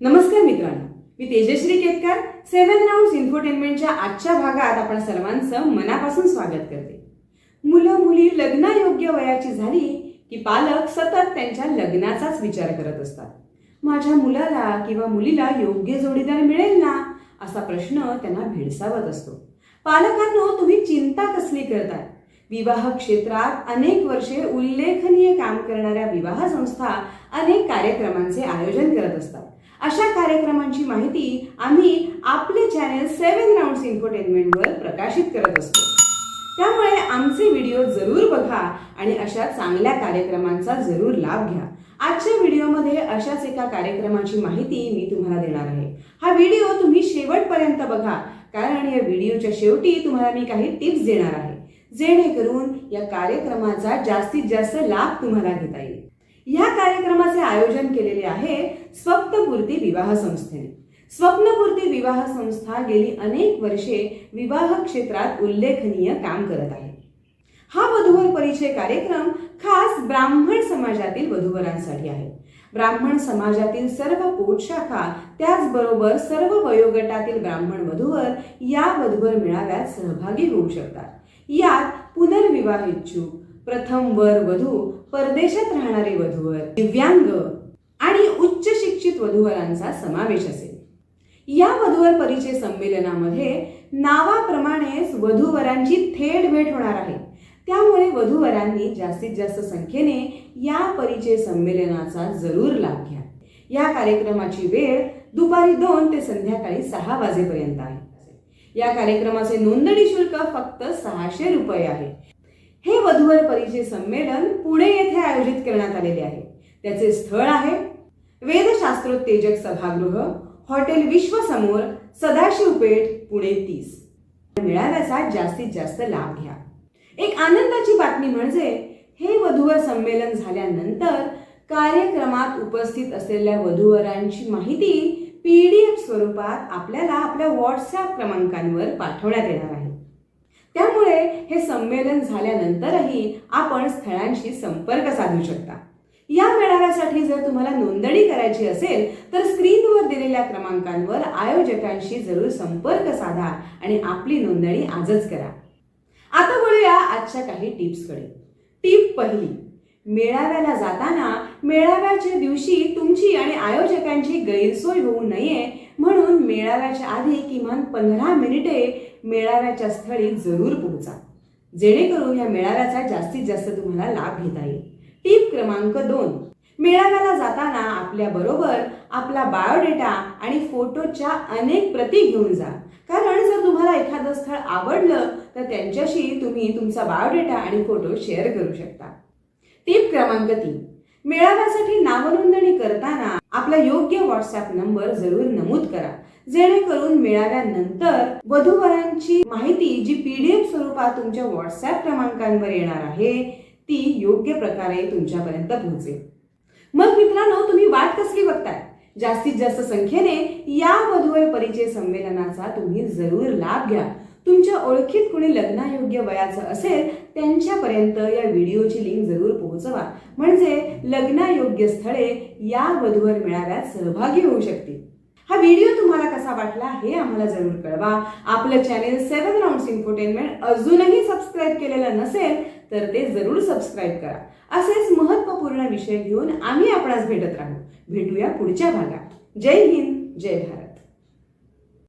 नमस्कार मित्रांनो मी तेजश्री केतकर सेव्हन राऊंड इन्फोटेनमेंटच्या आजच्या भागात आपण सर्वांचं मनापासून स्वागत करते. मुलं मुली लग्नायोग्य वयाची झाली की पालक सतत त्यांच्या लग्नाचाच विचार करत असतात. माझ्या मुलाला किंवा मुलीला योग्य जोडीदार मिळेल ना असा प्रश्न त्यांना भेडसावत असतो. पालकांनो तुम्ही चिंता कसली करताय? विवाह क्षेत्रात अनेक वर्षे उल्लेखनीय काम करणाऱ्या विवाह संस्था अनेक कार्यक्रमांचे आयोजन करत असतात. अशा कार्यक्रमांची माहिती आम्ही आपले चॅनेल सेव्हन राऊंड इन्फोटेनमेंटवर प्रकाशित करत असतो. त्यामुळे आमचे व्हिडिओ जरूर बघा आणि अशा चांगल्या कार्यक्रमांचा जरूर लाभ घ्या. आजच्या व्हिडिओमध्ये अशाच एका कार्यक्रमाची माहिती मी तुम्हाला देणार आहे. हा व्हिडिओ तुम्ही शेवटपर्यंत बघा कारण या व्हिडिओच्या शेवटी तुम्हाला मी काही टिप्स देणार आहे. जेणेकरून या कार्यक्रमाचा जास्तीत जास्त लाभ तुम्हाला घेता येईल. या कार्यक्रमाचे आयोजन केलेले आहे स्वप्नपूर्ती विवाह संस्थेने स्वप्नपूर्ती विवाह संस्था गेली अनेक वर्षे विवाह क्षेत्रात उल्लेखनीय काम करत आहे. हा वधूवर परिचय कार्यक्रम खास ब्राह्मण समाजातील वधूवरांसाठी आहे. ब्राह्मण समाजातील सर्व पोटशाखा त्याचबरोबर सर्व वयोगटातील ब्राह्मण वधूवर या वधूवर मेळाव्यात सहभागी होऊ शकतात. यात पुनर्विवाह इच्छुक प्रथम वर वधू परदेशात राहणारे वधूवर दिव्यांग आणि उच्च शिक्षित वधूवरांचा समावेश असेल. या वधूवर परिचय संमेलनामध्ये नावाप्रमाणेच वधूवरांची थेट भेट होणार आहे. त्यामुळे वधूवरांनी जास्तीत जास्त संख्येने या परिचय संमेलनाचा जरूर लाभ घ्या. या कार्यक्रमाची वेळ दुपारी दोन ते संध्याकाळी सहा वाजेपर्यंत आहे. या कार्यक्रमाचे नोंदणी शुल्क फक्त सहाशे रुपये आहे. हे वधूवर परिचय संमेलन पुणे येथे आयोजित करण्यात आलेले आहे. त्याचे स्थळ आहे वेदशास्त्रोत्तेजक सभागृह हॉटेल विश्वसमोर सदाशिव पेठ पुणे तीस. मेळाव्याचा जास्तीत जास्त लाभ घ्या. एक आनंदाची बातमी म्हणजे हे वधूवर संमेलन झाल्यानंतर कार्यक्रमात उपस्थित असलेल्या वधूवरांची माहिती पीडीएफ स्वरूपात आपल्याला आपल्या व्हॉट्सअप क्रमांकांवर पाठवण्यात येणार आहे. त्यामुळे हे संमेलन झाल्यानंतरही आपण स्थळांशी संपर्क साधू शकता. या मेळाव्यासाठी जर तुम्हाला नोंदणी करायची असेल तर स्क्रीनवर दिलेल्या क्रमांकांवर आयोजकांशी जरूर संपर्क साधा आणि आपली नोंदणी आजच करा. आता बोलूया आजच्या काही टिप्सकडे. टीप पहिली मेळाव्याला जाताना मेळाव्याच्या दिवशी तुमची आणि आयोजकांची गैरसोय होऊ नये म्हणून मेळाव्याच्या आधी किमान पंधरा मिनिटे मेळाव्याच्या स्थळी जरूर पोहोचा. जेणेकरून या मेळाव्याचा जास्तीत जास्त तुम्हाला लाभ घेता येईल. टीप क्रमांक दोन. मेळाव्याला जाताना आपल्या बरोबर आपला बायोडेटा आणि फोटोच्या अनेक प्रती घेऊन जा. कारण जर तुम्हाला एखादं स्थळ आवडलं तर त्यांच्याशी तुम्ही तुमचा बायोडेटा आणि फोटो शेअर करू शकता. टीप क्रमांक तीन. मेळाव्यासाठी नावनोंदणी करताना आपला योग्य व्हॉट्सअप नंबर जरूर नमूद करा. जेणेकरून मेळाव्यानंतर वधूवरांची माहिती जी पीडीएफ स्वरूपात तुमच्या व्हॉट्सअप क्रमांकांवर येणार आहे ती योग्य प्रकारे तुमच्यापर्यंत पोहोचेल. मग मित्रांनो तुम्ही वाट कसली बघताय? जास्तीत जास्त संख्येने या वधूवर परिचय संमेलनाचा तुम्ही जरूर लाभ घ्या. तुमच्या ओळखीत कुणी लग्नायोग्य वयाचं असेल त्यांच्यापर्यंत या व्हिडिओची लिंक जरूर पोहोचवा. म्हणजे लग्नायोग्य स्थळे या वधूवर मेळाव्यात सहभागी होऊ शकतील. हा व्हिडिओ तुम्हाला कसा वाटला हे आम्हाला जरूर कळवा. आपलं चॅनेल सेव्हन राऊंड इन्फोटेनमेंट अजूनही सबस्क्राईब केलेलं नसेल तर ते जरूर सबस्क्राईब करा. असेच महत्त्वपूर्ण विषय घेऊन आम्ही आपणास भेटत राहू. भेटूया पुढच्या भागात. जय हिंद जय भारत.